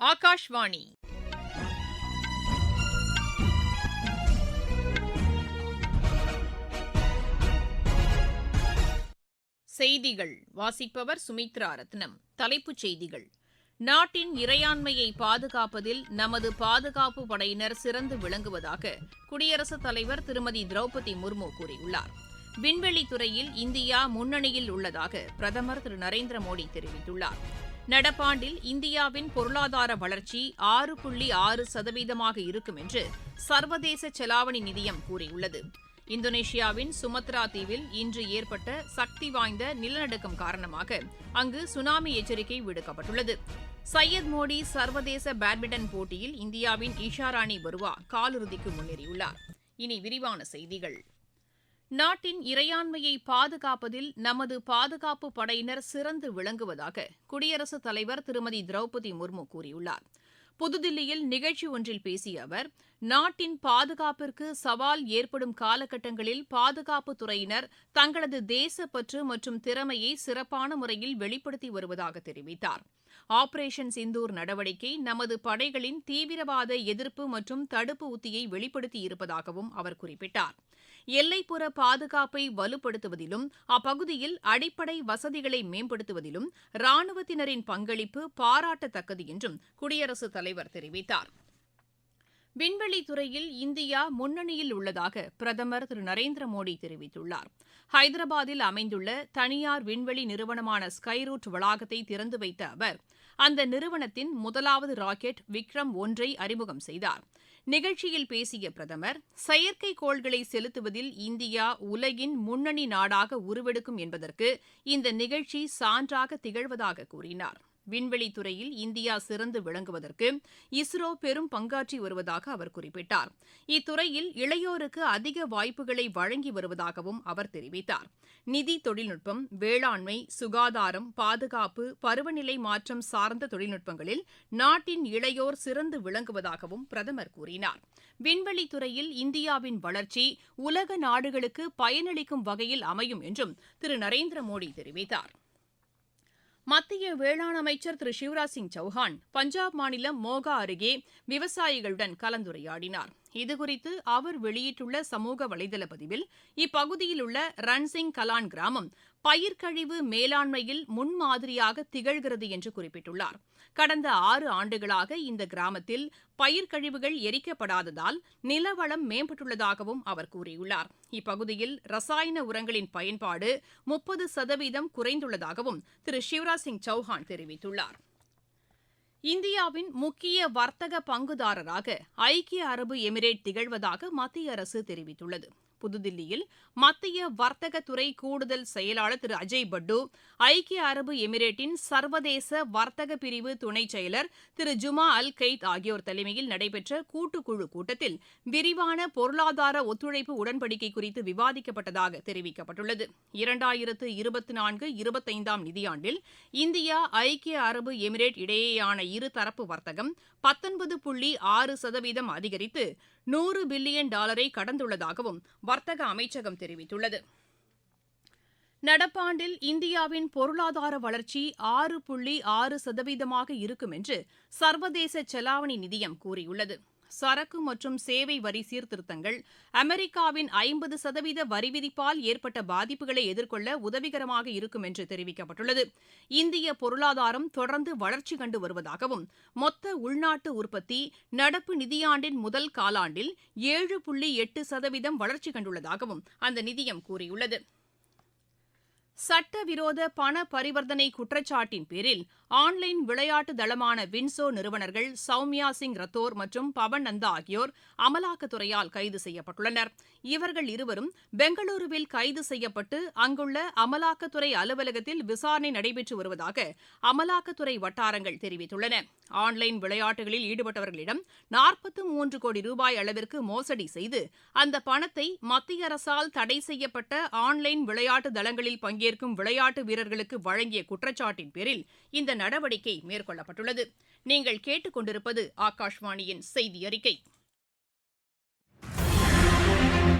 ஆகாஷ்வாணி. செய்திகள். வாசிப்பவர் சுமித்ரா ரத்னம். தலைப்புச் செய்திகள். நாட்டின் இறையாண்மையை பாதுகாப்பதில் நமது பாதுகாப்பு படையினர் சிறந்து விளங்குவதாக குடியரசுத் தலைவர் திருமதி திரௌபதி முர்மு கூறியுள்ளார். விண்வெளி துறையில் இந்தியா முன்னணியில் உள்ளதாக பிரதமர் திரு நரேந்திர மோடி தெரிவித்துள்ளார். நடப்பாண்டில் இந்தியாவின் பொருளாதார வளர்ச்சி ஆறு புள்ளி ஆறு சதவீதமாக இருக்கும் என்று சர்வதேச செலாவணி நிதியம் கூறியுள்ளது. இந்தோனேஷியாவின் சுமத்ரா தீவில் இன்று ஏற்பட்ட சக்தி வாய்ந்த நிலநடுக்கம் காரணமாக அங்கு சுனாமி எச்சரிக்கை விடுக்கப்பட்டுள்ளது. சையத் மோடி சர்வதேச பேட்மிண்டன் போட்டியில் இந்தியாவின் ஈஷாராணி பருவா காலிறுதிக்கு முன்னேறியுள்ளார். இனி விரிவான செய்திகள். நாட்டின் இறையாண்மையை பாதுகாப்பதில் நமது பாதுகாப்பு படையினர் சிறந்து விளங்குவதாக குடியரசுத் தலைவர் திருமதி திரௌபதி முர்மு கூறியுள்ளார். புதுதில்லியில் நிகழ்ச்சி ஒன்றில் பேசிய அவர் நாட்டின் பாதுகாப்பிற்கு சவால் ஏற்படும் காலகட்டங்களில் பாதுகாப்புத் துறையினர் தங்களது தேசப்பற்று மற்றும் திறமையை சிறப்பான முறையில் வெளிப்படுத்தி வருவதாக தெரிவித்தார். ஆபரேஷன் சிந்தூர் நடவடிக்கை நமது படைகளின் தீவிரவாத எதிர்ப்பு மற்றும் தடுப்பு உத்தியை வெளிப்படுத்தி இருப்பதாகவும் அவர் குறிப்பிட்டார். எல்லைப்புற பாதுகாப்பை வலுப்படுத்துவதிலும் அப்பகுதியில் அடிப்படை வசதிகளை மேம்படுத்துவதிலும் ராணுவத்தினரின் பங்களிப்பு பாராட்டத்தக்கது என்றும் குடியரசுத் தலைவர் தெரிவித்தார். விண்வெளி துறையில் இந்தியா முன்னணியில் உள்ளதாக பிரதமர் திரு. நரேந்திர மோடி தெரிவித்துள்ளார். ஹைதராபாத்தில் அமைந்துள்ள தனியார் விண்வெளி நிறுவனமான ஸ்கைரூட் வளாகத்தை திறந்து வைத்த அவர் அந்த நிறுவனத்தின் முதலாவது ராக்கெட் விக்ரம் ஒன்றை அறிமுகம் செய்தார். நிகழ்ச்சியில் பேசிய பிரதமர் செயற்கைக்கோள்களை செலுத்துவதில் இந்தியா உலகின் முன்னணி நாடாக உருவெடுக்கும் என்பதற்கு இந்த நிகழ்ச்சி சான்றாக திகழ்வதாக கூறினார். விண்வெளி துறையில் இந்தியா சிறந்து விளங்குவதற்கு இஸ்ரோ பெரும் பங்காற்றி வருவதாக அவர் குறிப்பிட்டார். இத்துறையில் இளையோருக்கு அதிக வாய்ப்புகளை வழங்கி வருவதாகவும் அவர் தெரிவித்தார். நிதி தொழில்நுட்பம் வேளாண்மை சுகாதாரம் பாதுகாப்பு பருவநிலை மாற்றம் சார்ந்த தொழில்நுட்பங்களில் நாட்டின் இளையோர் சிறந்து விளங்குவதாகவும் பிரதமர் கூறினார். விண்வெளி துறையில் இந்தியாவின் வளர்ச்சி உலக நாடுகளுக்கு பயனளிக்கும் வகையில் அமையும் என்றும் திரு. நரேந்திர மோடி தெரிவித்தார். மத்திய வேளாண் அமைச்சர் திரு சிவராஜ் சிங் சௌஹான் பஞ்சாப் மாநிலம் மோகா அருகே விவசாயிகளுடன் கலந்துரையாடினார். இதுகுறித்து அவர் வெளியிட்டுள்ள சமூக வலைதள பதிவில் இப்பகுதியில் உள்ள ரன்சிங் கலான் கிராமம் பயிர்க்கழிவு மேலாண்மையில் முன்மாதிரியாக திகழ்கிறது என்று குறிப்பிட்டுள்ளார். கடந்த ஆறு ஆண்டுகளாக இந்த கிராமத்தில் பயிர்க்கழிவுகள் எரிக்கப்படாததால் நிலவளம் மேம்பட்டுள்ளதாகவும் அவர் கூறியுள்ளார். இப்பகுதியில் ரசாயன உரங்களின் பயன்பாடு முப்பது சதவீதம் குறைந்துள்ளதாகவும் திரு சிவராஜ் சிங் சௌஹான் தெரிவித்துள்ளார். இந்தியாவின் முக்கிய வர்த்தக பங்குதாரராக ஐக்கிய அரபு எமிரேட் திகழ்வதாக மத்திய அரசு தெரிவித்துள்ளது. புதுதில்லியில் மத்திய வர்த்தகத்துறை கூடுதல் செயலாளர் திரு அஜய் பட்டு ஐக்கிய அரபு எமிரேட்டின் சர்வதேச வர்த்தக பிரிவு துணை செயலர் திரு ஜுமா அல் கெய்த் ஆகியோர் தலைமையில் நடைபெற்ற கூட்டுக்குழு கூட்டத்தில் விரிவான பொருளாதார ஒத்துழைப்பு உடன்படிக்கை குறித்து விவாதிக்கப்பட்டதாக தெரிவிக்கப்பட்டுள்ளது. இரண்டாயிரத்து இருபத்தி நான்கு இருபத்தைந்தாம் நிதியாண்டில் இந்தியா ஐக்கிய அரபு எமிரேட் இடையேயான இருதரப்பு வர்த்தகம் பத்தொன்பது புள்ளி ஆறு சதவீதம் அதிகரித்து நூறு பில்லியன் டாலரை கடந்துள்ளதாகவும் வர்த்தக அமைச்சகம் தெரிவித்துள்ளது. நடப்பாண்டில் இந்தியாவின் பொருளாதார வளர்ச்சி ஆறு புள்ளி ஆறு சதவீதமாக இருக்கும் என்று சர்வதேச செலாவணி நிதியம் கூறியுள்ளது. சரக்கு மற்றும் சேவை வரி சீர்திருத்தங்கள் அமெரிக்காவின் ஐம்பது சதவீத வரி விதிப்பால் ஏற்பட்ட பாதிப்புகளை எதிர்கொள்ள உதவிகரமாக இருக்கும் என்று தெரிவிக்கப்பட்டுள்ளது. இந்திய பொருளாதாரம் தொடர்ந்து வளர்ச்சி கண்டு வருவதாகவும் மொத்த உள்நாட்டு உற்பத்தி நடப்பு நிதியாண்டின் முதல் காலாண்டில் ஏழு புள்ளி எட்டு சதவீதம் வளர்ச்சி கண்டுள்ளதாகவும் அந்த நிதியம் கூறியுள்ளது. சட்டவிரோத பண பரிவர்த்தனை குற்றச்சாட்டின் பேரில் ஆன்லைன் விளையாட்டு தளமான வின்சோ நிறுவனர்கள் சௌமியா சிங் ரத்தோர் மற்றும் பவன் நந்தா ஆகியோர் அமலாக்கத்துறையால் கைது செய்யப்பட்டுள்ளனர். இவர்கள் இருவரும் பெங்களூருவில் கைது செய்யப்பட்டு அங்குள்ள அமலாக்கத்துறை அலுவலகத்தில் விசாரணை நடைபெற்று வருவதாக அமலாக்கத்துறை வட்டாரங்கள் தெரிவித்துள்ளன. ஆன்லைன் விளையாட்டுகளில் ஈடுபட்டவர்களிடம் நாற்பத்து மூன்று கோடி ரூபாய் அளவிற்கு மோசடி செய்து அந்த பணத்தை மத்திய அரசால் தடை செய்யப்பட்ட ஆன்லைன் விளையாட்டு தளங்களில் பங்கேற்கும் விளையாட்டு வீரர்களுக்கு வழங்கிய குற்றச்சாட்டின் பேரில் இந்த நடவடிக்கை மேற்கொள்ளப்பட்டுள்ளது. நீங்கள் கேட்டுக்கொண்டிருப்பது ஆகாஷ்வாணியின் செய்தி அறிக்கை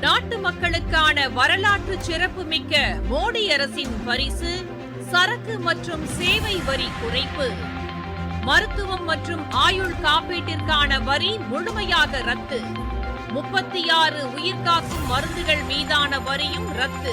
நாட்டு மக்களுக்கான வரலாற்று சிறப்புமிக்க மோடி அரசின் பரிசு சரக்கு மற்றும் சேவை வரி குறைப்பு மருத்துவம் மற்றும் ஆயுள் காப்பீட்டிற்கான வரி முழுமையாக ரத்து முப்பத்தி ஆறு உயிர்காக்கும் மருந்துகள் மீதான வரியும் ரத்து.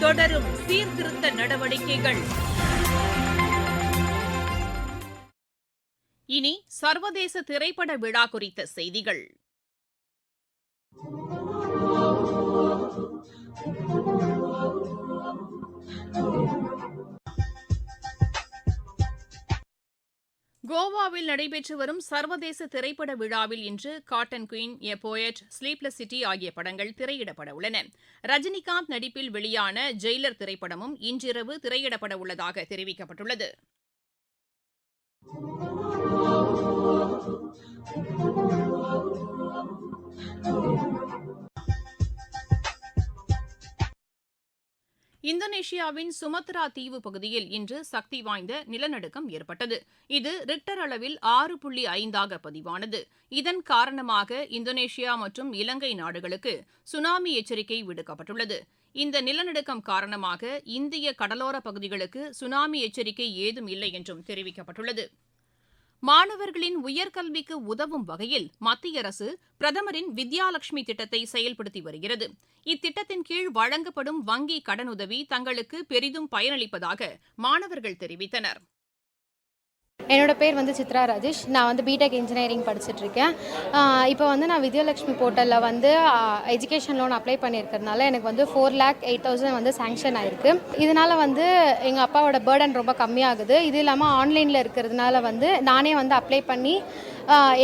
தொடரும் சீர்திருத்த நடவடிக்கைகள். இனி சர்வதேச திரைப்பட விழா குறித்த செய்திகள். கோவாவில் நடைபெற்று வரும் சர்வதேச திரைப்பட விழாவில் இன்று cotton queen a poet sleepless city ஆகிய படங்கள் திரையிடப்பட உள்ளன. ரஜினிகாந்த் நடிப்பில் வெளியான ஜெயிலர் திரைப்படமும் இன்றிரவு திரையிடப்பட உள்ளதாக தெரிவிக்கப்பட்டுள்ளது. இந்தோனேஷியாவின் சுமத்ரா தீவு பகுதியில் இன்று சக்தி வாய்ந்த நிலநடுக்கம் ஏற்பட்டது. இது ரிக்டர் அளவில் ஆறு புள்ளி ஐந்தாக பதிவானது. இதன் காரணமாக இந்தோனேஷியா மற்றும் இலங்கை நாடுகளுக்கு சுனாமி எச்சரிக்கை விடுக்கப்பட்டுள்ளது. இந்த நிலநடுக்கம் காரணமாக இந்திய கடலோர பகுதிகளுக்கு சுனாமி எச்சரிக்கை ஏதும் இல்லை என்றும் தெரிவிக்கப்பட்டுள்ளது. மாணவர்களின் உயர்கல்விக்கு உதவும் வகையில் மத்திய அரசு பிரதமரின் வித்யாலட்சுமி திட்டத்தை செயல்படுத்தி வருகிறது. இத்திட்டத்தின் கீழ் வழங்கப்படும் வங்கி கடனுதவி தங்களுக்கு பெரிதும் பயனளிப்பதாக மாணவர்கள் தெரிவித்தனர். என்னோட பேர் வந்து சித்ரா ராஜேஷ். நான் வந்து பிடெக் இன்ஜினியரிங் படிச்சுட்ருக்கேன். இப்போ வந்து நான் வித்யாலட்சுமி போர்ட்டலில் வந்து எஜுகேஷன் லோன் அப்ளை பண்ணியிருக்கிறதுனால எனக்கு வந்து ஃபோர் லேக் எயிட் தௌசண்ட் வந்து சேங்ஷன் ஆயிருக்கு. இதனால் வந்து எங்கள் அப்பாவோட பேர்டன் ரொம்ப கம்மியாகுது. இது இல்லாமல் ஆன்லைனில் இருக்கிறதுனால வந்து நானே வந்து அப்ளை பண்ணி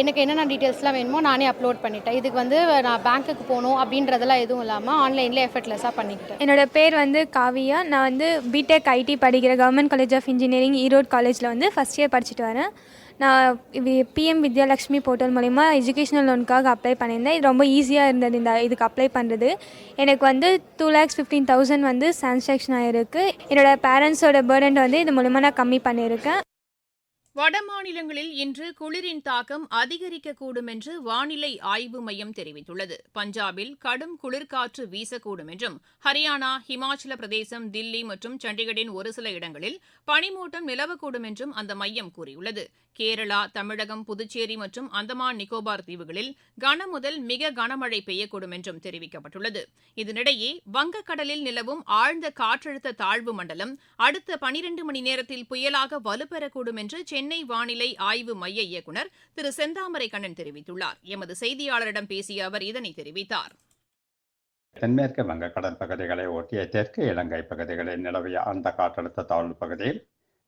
எனக்கு என்னென்ன டீட்டெயில்ஸ்லாம் வேணுமோ நானே அப்லோட் பண்ணிட்டேன். இதுக்கு வந்து நான் பேங்க்குக்கு போகணும் அப்படின்றதெல்லாம் எதுவும் இல்லாமல் ஆன்லைனில் எஃபர்ட்லெஸ்ஸாக பண்ணிக்கிட்டேன். என்னோட பேர் வந்து காவியா. நான் வந்து பிடெக் ஐடி படிக்கிற government college of engineering Erode காலேஜில் வந்து ஃபஸ்ட் இயர் படிச்சுட்டு வரேன். நான் பிஎம் வித்யாலட்சுமி போர்ட்டல் மூலிமா எஜுகேஷனல் லோனுக்காக அப்ளை பண்ணியிருந்தேன். இது ரொம்ப ஈஸியாக இருந்தது இந்த இதுக்கு அப்ளை பண்ணுறது எனக்கு வந்து டூ லேக்ஸ் ஃபிஃப்டீன் தௌசண்ட் வந்து சான்சாக்ஷன் ஆகிருக்கு என்னோடய பேரண்ட்ஸோட பேர்டன் வந்து இது மூலிமா நான் கம்மி பண்ணியிருக்கேன். வட மாநிலங்களில் இன்று குளிரின் தாக்கம் அதிகரிக்கக்கூடும் என்று வானிலை ஆய்வு மையம் தெரிவித்துள்ளது. பஞ்சாபில் கடும் குளிர்காற்று வீசக்கூடும் என்றும் ஹரியானா ஹிமாச்சல பிரதேசம் தில்லி மற்றும் சண்டிகரின் ஒரு சில இடங்களில் பனிமூட்டம் நிலவக்கூடும் என்றும் அந்த மையம் கூறியுள்ளது. கேரளா தமிழகம் புதுச்சேரி மற்றும் அந்தமான் நிக்கோபார் தீவுகளில் கன முதல் மிக கனமழை பெய்யக்கூடும் என்றும் தெரிவிக்கப்பட்டுள்ளது. இதனிடையே வங்கக்கடலில் நிலவும் ஆழ்ந்த காற்றழுத்த தாழ்வு மண்டலம் அடுத்த பனிரெண்டு மணி நேரத்தில் புயலாக வலுப்பெறக்கூடும் என்று சென்னை வானிலை ஆய்வு மைய இயக்குநர் திரு செந்தாமரை கண்ணன் தெரிவித்துள்ளார். எமது செய்தியாளரிடம் பேசிய அவர் இதனை தெரிவித்தார். தென்மேற்கு வங்கக்கடல் பகுதிகளை ஒட்டிய தெற்கு இலங்கை பகுதிகளில் நிலவிய ஆழ்ந்த காற்றழுத்த தாழ்வு பகுதியில்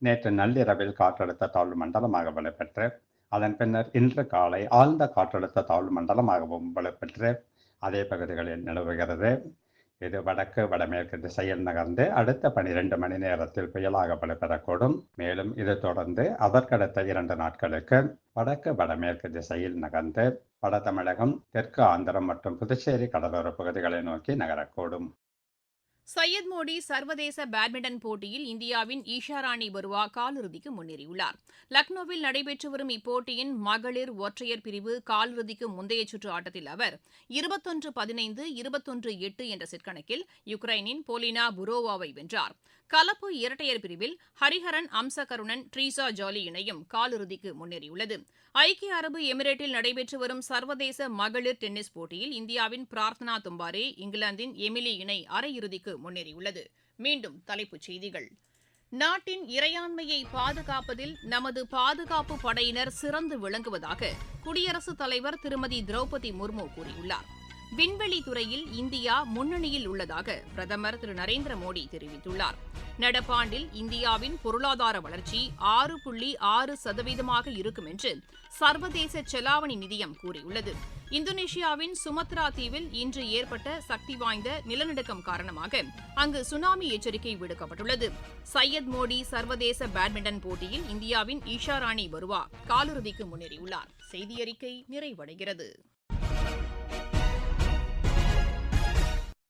நேற்று நள்ளிரவில் காற்றழுத்த தாழ்வு மண்டலமாக வலுப்பெற்று அதன் பின்னர் இன்று காலை ஆழ்ந்த காற்றழுத்த தாழ்வு மண்டலமாகவும் வலுப்பெற்று அதே பகுதிகளில் நிலவுகிறது. இது வடக்கு வடமேற்கு திசையில் நகர்ந்து அடுத்த பனிரெண்டு மணி நேரத்தில் புயலாக வலுப்பெறக்கூடும் மேலும் இது தொடர்ந்து அதற்கடுத்த இரண்டு நாட்களுக்கு வடக்கு வடமேற்கு திசையில் நகர்ந்து வட தமிழகம் தெற்கு ஆந்திரம் மற்றும் புதுச்சேரி கடலோர பகுதிகளை நோக்கி நகரக்கூடும். சையத் மோடி சர்வதேச பேட்மிண்டன் போட்டியில் இந்தியாவின் ஈஷா ராணி பருவா காலிறுதிக்கு முன்னேறியுள்ளார். லக்னோவில் நடைபெற்று வரும் இப்போட்டியின் மகளிர் ஒற்றையர் பிரிவு காலிறுதிக்கு முந்தைய சுற்று ஆட்டத்தில் அவர் இருபத்தொன்று பதினைந்து இருபத்தொன்று எட்டு என்ற செட்கணக்கில் யுக்ரைனின் போலினா புரோவாவை வென்றார். கலப்பு இரட்டையர் பிரிவில் ஹரிஹரன் அம்சகருணன் ட்ரீசா ஜாலி இணையும் காலிறுதிக்கு முன்னேறியுள்ளது. ஐக்கிய அரபு எமிரேட்டில் நடைபெற்று வரும் சர்வதேச மகளிர் டென்னிஸ் போட்டியில் இந்தியாவின் பிரார்த்தனா தும்பாரே இங்கிலாந்தின் எமிலி இணை அரையிறுதிக்கு முன்னேறியுள்ளது. மீண்டும் தலைப்புச் செய்திகள். நாட்டின் இறையாண்மையை பாதுகாப்பதில் நமது பாதுகாப்பு படையினர் சிறந்து விளங்குவதாக குடியரசுத் தலைவர் திருமதி திரௌபதி முர்மு கூறியுள்ளார். விண்வெளி துறையில் இந்தியா முன்னணியில் உள்ளதாக பிரதமர் திரு நரேந்திர மோடி தெரிவித்துள்ளார். நடப்பாண்டில் இந்தியாவின் பொருளாதார வளர்ச்சி ஆறு புள்ளி ஆறு சதவீதமாக இருக்கும் என்று சர்வதேச செலாவணி நிதியம் கூறியுள்ளது. இந்தோனேஷியாவின் சுமத்ரா தீவில் இன்று ஏற்பட்ட சக்தி வாய்ந்த நிலநடுக்கம் காரணமாக அங்கு சுனாமி எச்சரிக்கை விடுக்கப்பட்டுள்ளது. சையத் மோடி சர்வதேச பேட்மிண்டன் போட்டியில் இந்தியாவின் ஈஷா ராணி பருவா காலிறுதிக்கு முன்னேறியுள்ளார். செய்தியறிக்கை நிறைவடைகிறது.